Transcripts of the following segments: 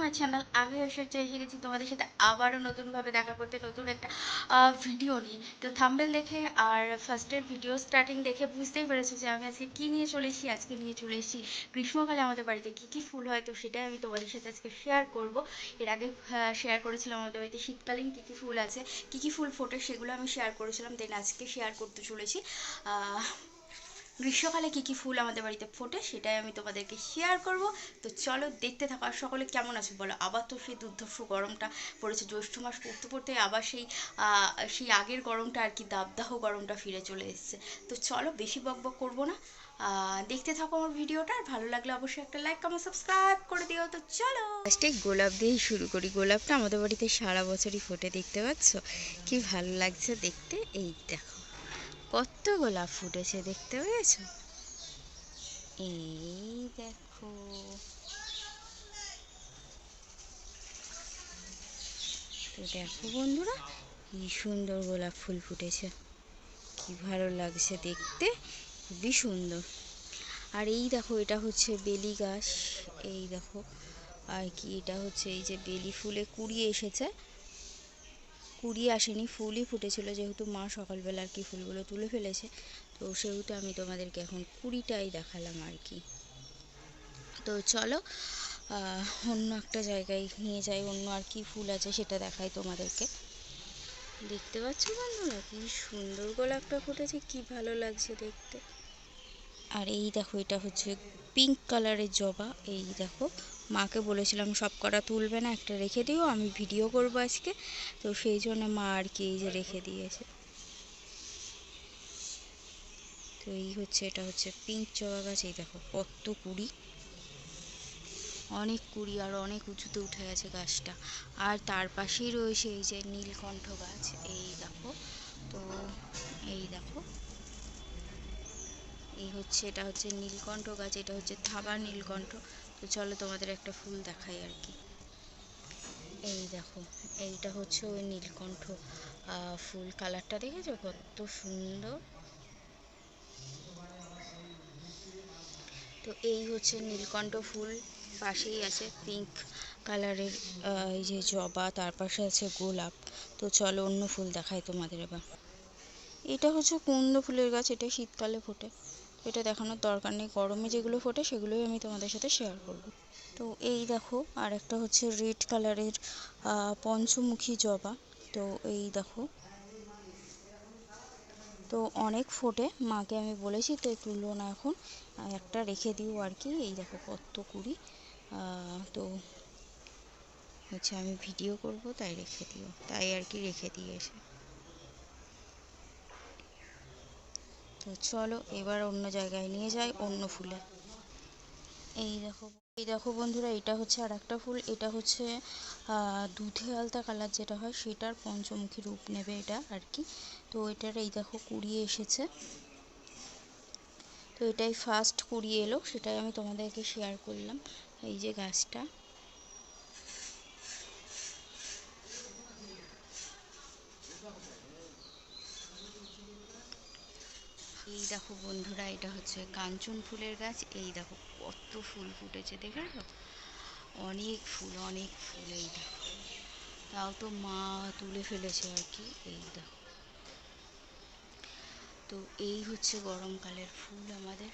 My channel আমি এসে এসে গেছি তোমাদের সাথে আবারও নতুনভাবে দেখা করতে, নতুন একটা ভিডিও নিয়ে। তো থাম্বেল দেখে আর ফার্স্টের ভিডিও স্টার্টিং দেখে বুঝতেই পেরেছ যে আমি আজকে কী নিয়ে চলে এসেছি, আজকে নিয়ে চলে এসেছি গ্রীষ্মকালে আমাদের বাড়িতে কী কী ফুল হয়, তো সেটাই আমি তোমাদের সাথে আজকে শেয়ার করব। এর আগে শেয়ার করেছিলাম আমাদের বাড়িতে শীতকালীন কী কী ফুল আছে, কী কী ফুল ফোটে সেগুলো আমি শেয়ার করেছিলাম দেন আজকে শেয়ার করতে চলেছি। গ্রীষ্মকালে কী কী ফুল আমাদের বাড়িতে ফোটে সেটাই আমি তোমাদেরকে শেয়ার করব। তো চলো দেখতে থাকো আর সকলে কেমন আছো বলো? আবার তো সেই দুর্ধর্ষ গরমটা পড়েছে, জ্যৈষ্ঠ মাস পড়তে পড়তে আবার সেই সেই আগের গরমটা আর কি দাবদাহ গরমটা ফিরে চলে এসছে। তো চলো বেশি বক বক করব না। দেখতে থাকো আমার ভিডিওটা, আর ভালো লাগলে অবশ্যই একটা লাইক কমেন্ট সাবস্ক্রাইব করে দিও। তো চলো। ফার্স্টে গোলাপ দিয়েই শুরু করি। গোলাপটা আমাদের বাড়িতে সারা বছরই ফোটে, দেখতে পাচ্ছ? কি ভালো লাগছে দেখতে? এই দেখো। কত গোলাপ ফুটেছে দেখতে পেয়েছ? এই দেখো। তো দেখো বন্ধুরা, কি সুন্দর গোলাপ ফুল ফুটেছে। কি ভালো লাগছে দেখতে, খুবই সুন্দর। আর এই দেখো, এটা হচ্ছে বেলি গাছ। এই দেখো, আর কি, এটা হচ্ছে এই যে বেলি ফুলে কুড়িয়ে এসেছে। কুড়ি আসেনি, ফুলই ফুটেছিল যেহেতু মা সকালবেলা আর কি ফুলগুলো তুলে ফেলেছে। তো সেহেতু আমি তোমাদেরকে এখন কুড়িটাই দেখালাম আর কি। তো চলো অন্য একটা জায়গায় নিয়ে যাই, অন্য আর কি ফুল আছে সেটা দেখাই তোমাদেরকে। দেখতে পাচ্ছ বন্ধুরা, কি সুন্দর গোলাপটা ফুটেছে, কি ভালো লাগছে দেখতে। আর এই দেখো, এটা হচ্ছে পিঙ্ক কালারের জবা, এই দেখো। মাকে বলেছিলাম, সব কটা তুলবে না, একটা রেখে দিও, আমি ভিডিও করব আজকে। তো সেই জন্য মা আর কি এই যে রেখে দিয়েছে। তো এই হচ্ছে, এটা হচ্ছে পিঙ্ক জবা গাছ, এই দেখো কত কুড়ি। অনেক কুড়ি আর অনেক উঁচুতে উঠে গেছে গাছটা। আর তার পাশেই রয়েছে এই যে নীলকণ্ঠ গাছ, এই দেখো। তো এই দেখো। এই হচ্ছে, এটা হচ্ছে নীলকণ্ঠ গাছ, এটা হচ্ছে থাবা নীলকণ্ঠ। তো চলো তোমাদের একটা ফুল দেখাই আর কি। এই দেখো, এইটা হচ্ছে ওই নীলকণ্ঠ ফুল কালারটা দেখেছ? কত সুন্দর। তো এই হচ্ছে নীলকণ্ঠ ফুল, পাশেই আছে পিঙ্ক কালারের এই যে জবা, তার পাশে আছে গোলাপ। তো চলো অন্য ফুল দেখাই তোমাদের এবার। এটা হচ্ছে কুন্দ ফুলের গাছ, এটা শীতকালে ফোটে। এটা দেখানোর দরকার নেই। গরমে যেগুলো ফোটে, সেগুলোই আমি তোমাদের সাথে শেয়ার করব। তো এই দেখো, আর একটা হচ্ছে রেড কালারের পঞ্চমুখী জবা। তো এই দেখো। তো অনেক ফোটে, মাকে আমি বলেছি তো তুলো না এখন। একটা রেখে দিও আর কি। এই দেখো কত কুড়ি। তো হচ্ছে আমি ভিডিও করব, তাই রেখে দিও। তাই আর কি রেখে দিয়েছে তো চলো, এবার অন্য জায়গায় নিয়ে যাই অন্য ফুলে। এই দেখো এই দেখো বন্ধুরা, এটা হচ্ছে আর একটা ফুল। এটা হচ্ছে দুধে আলতা কালার যেটা হয়, সেটার পঞ্চমুখী রূপ নেবে এটা আর কি। তো এটার এই দেখো কুড়িয়ে এসেছে। তো এটাই ফার্স্ট কুড়িয়ে এলো, সেটাই আমি তোমাদেরকে শেয়ার করলাম। এই যে গাছটা। এই দেখো বন্ধুরা, এটা হচ্ছে কাঞ্চন ফুলের গাছ। এই দেখো কত ফুল ফুটেছে দেখেছ অনেক ফুল অনেক ফুল এই দেখো। তাও তো মা তুলে ফেলেছে আর কি, এই দেখো। তো এই হচ্ছে গরমকালের ফুল আমাদের।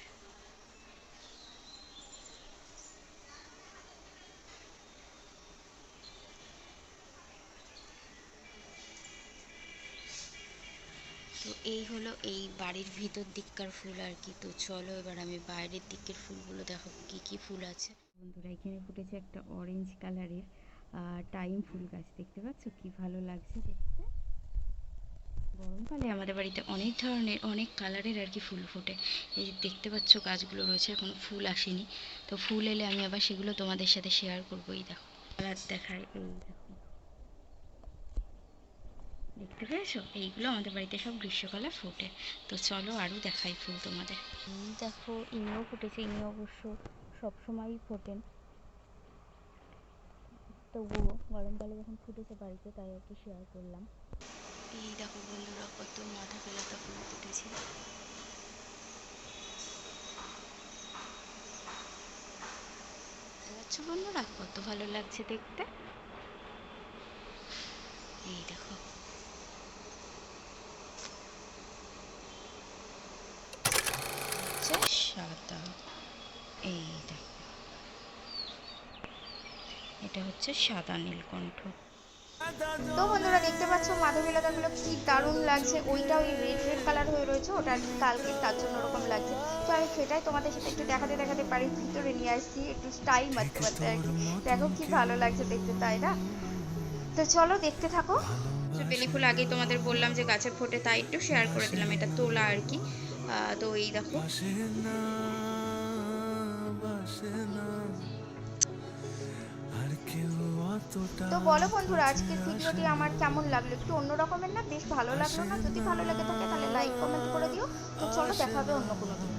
তো এই হলো এই বাড়ির ভিতর দিককার ফুল আর কি। তো চলো এবার আমি বাইরের দিকের ফুলগুলো দেখো কি কি ফুল আছে। বন্ধুরা, এখানে ফুটেছে একটা অরেঞ্জ কালারের টাইম ফুল গাছ, দেখতে পাচ্ছ? কি ভালো লাগছে দেখতে। গরমকালে আমাদের বাড়িতে অনেক ধরনের, অনেক কালারের আর কি ফুল ফোটে। এই দেখতে পাচ্ছ গাছগুলো রয়েছে, এখনও ফুল আসেনি। তো ফুল এলে আমি আবার সেগুলো তোমাদের সাথে শেয়ার করব, এই দেখো। কালার দেখায় এই দেখো। দেখতে পেয়েছ? এইগুলো আমাদের বাড়িতে সব গ্রীষ্মকালে ফোটে। তো চলো আরও দেখাই ফুল তোমাদের। দেখো ইনিও ফুটেছে ইনি অবশ্য সবসময়ই ফোটেন তবুও গরমকালে যখন ফুটেছে বাড়িতে তাই আর কি শেয়ার করলাম। এই দেখো বন্ধুরা কত মাথা ফেলাটা ফুল ফুটেছে। বন্ধুরা কত ভালো লাগছে দেখতে এই দেখো হচ্ছে সাদা এই দেখো। এটা হচ্ছে সাদা নীলকণ্ঠ। তো বন্ধুরা দেখতে পাচ্ছ মাধবীলতাগুলো কি দারুণ লাগছে। ওইটা ওই রেড রেড কালার হয়ে রয়েছে। ওটা কালকে তার জন্য ওরকম লাগছে। তো আমি সেটাই তোমাদের সাথে একটু দেখাতে দেখাতে বাড়ির ভিতরে নিয়ে আসছি। একটু স্টাইল মারতে মারতে আর কি। দেখো কি ভালো লাগছে দেখতে তাই না? তো চলো দেখতে থাকো। বেলি ফুল আগেই তোমাদের বললাম যে গাছে ফোটে তাই একটু শেয়ার করে দিলাম। এটা তোলা আর কি। তো এই দেখো। তো বলো বন্ধুরা আজকের ভিডিওটি আমার কেমন লাগল? একটু অন্য রকমের না? বেশ ভালো লাগল না? যদি ভালো লাগে থাকে, তাহলে লাইক কমেন্ট করে দিও। তো চলো, দেখাবে অন্য কোনো দিন।